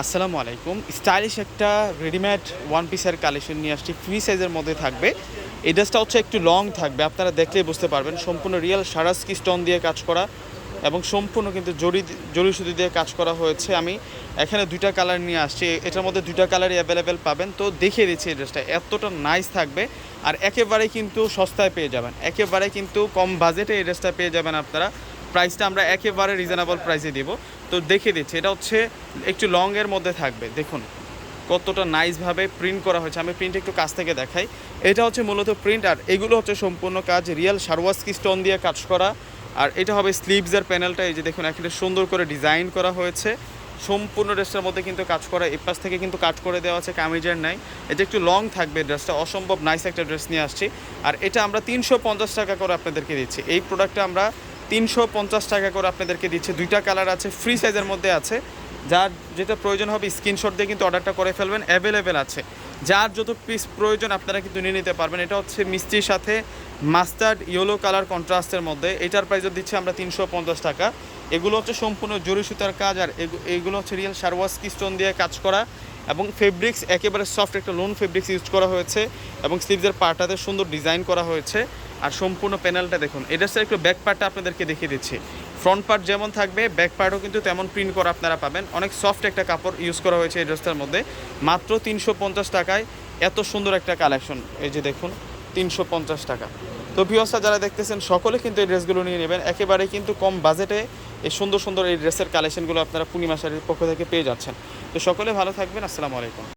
আসসালামু আলাইকুম। স্টাইলিশ একটা রেডিমেড ওয়ান পিসের কালেকশন নিয়ে আসছি। ফ্রি সাইজের মধ্যে থাকবে। এই ড্রেসটা হচ্ছে একটু লং থাকবে। আপনারা দেখলেই বুঝতে পারবেন। সম্পূর্ণ রিয়েল সারাস্কি স্টোন দিয়ে কাজ করা এবং সম্পূর্ণ কিন্তু জড়ি জড়ি সুতি দিয়ে কাজ করা হয়েছে। আমি এখানে দুইটা কালার নিয়ে আসছি। এটার মধ্যে দুইটা কালারই অ্যাভেলেবেল পাবেন। তো দেখিয়ে দিচ্ছি এই ড্রেসটা এতটা নাইস থাকবে। আর একেবারেই কিন্তু সস্তায় পেয়ে যাবেন। একেবারে কিন্তু কম বাজেটে এই ড্রেসটা পেয়ে যাবেন আপনারা। প্রাইসটা আমরা একেবারে রিজনেবল প্রাইসে দিব। তো দেখে দিচ্ছি, এটা হচ্ছে একটু লংয়ের মধ্যে থাকবে। দেখুন, কতটা নাইসভাবে প্রিন্ট করা হয়েছে। আমি প্রিন্ট একটু কাছ থেকে দেখাই। এটা হচ্ছে মূলত প্রিন্ট আর এগুলো হচ্ছে সম্পূর্ণ কাজ রিয়েল সারওয়াস্কি স্টোন দিয়ে কাজ করা। আর এটা হবে স্লিভসের প্যানেলটা এই যে দেখুন, এখানে সুন্দর করে ডিজাইন করা হয়েছে। সম্পূর্ণ ড্রেসটার মধ্যে কিন্তু কাজ করা, এই পাশ থেকে কিন্তু কাজ করে দেওয়া আছে, কামিজের নাই এটা একটু লং থাকবে ড্রেসটা, অসম্ভব নাইস একটা ড্রেস নিয়ে আসছি। আর এটা আমরা তিনশো পঞ্চাশ টাকা করে আপনাদেরকে দিচ্ছি। এই প্রোডাক্টটা আমরা তিনশো পঞ্চাশ টাকা করে আপনাদেরকে দিচ্ছে। দুইটা কালার আছে ফ্রি সাইজের মধ্যে আছে। যার যেটা প্রয়োজন হবে স্ক্রিনশট দিয়ে কিন্তু অর্ডারটা করে ফেলবেন অ্যাভেলেবেল আছে। যার যত পিস প্রয়োজন আপনারা কিন্তু নিয়ে নিতে পারবেন। এটা হচ্ছে মিষ্টির সাথে মাস্টার্ড ইয়েলো কালার কন্ট্রাস্টের মধ্যে। এটার প্রাইস দিচ্ছে আমরা তিনশো পঞ্চাশ টাকা। এগুলো হচ্ছে সম্পূর্ণ জরি সুতার কাজ আর এগু- এগুলো হচ্ছে রিয়েল সারওয়াস্কি স্টোন দিয়ে কাজ করা এবং ফেব্রিক্স একেবারে সফট একটা লোন ফেব্রিক্স ইউজ করা হয়েছে এবং স্লিভসের পার্টাতে সুন্দর ডিজাইন করা হয়েছে। আর সম্পূর্ণ প্যানেলটা দেখুন। এটা হচ্ছে একটু ব্যাক পার্টটা আপনাদেরকে দেখিয়ে দিচ্ছি। ফ্রন্ট পার্ট যেমন থাকবে ব্যাক পার্টও কিন্তু তেমন প্রিন্ট করা আপনারা পাবেন। অনেক সফট একটা কাপড় ইউজ করা হয়েছে এই ড্রেসটার মধ্যে। মাত্র তিনশো পঞ্চাশ টাকায় এত সুন্দর একটা কালেকশন এই যে দেখুন, তিনশো পঞ্চাশ টাকা। তো ভিওসা যারা দেখতেছেন, সকলে কিন্তু এই ড্রেসগুলো নিয়ে নেবেন। একেবারে কিন্তু কম বাজেটে এই সুন্দর সুন্দর এই ড্রেসের কালেকশনগুলো আপনারা পূর্ণিমা শাড়ির পক্ষ থেকে পেয়ে যাচ্ছেন। তো সকলে ভালো থাকবেন, আসসালামু আলাইকুম।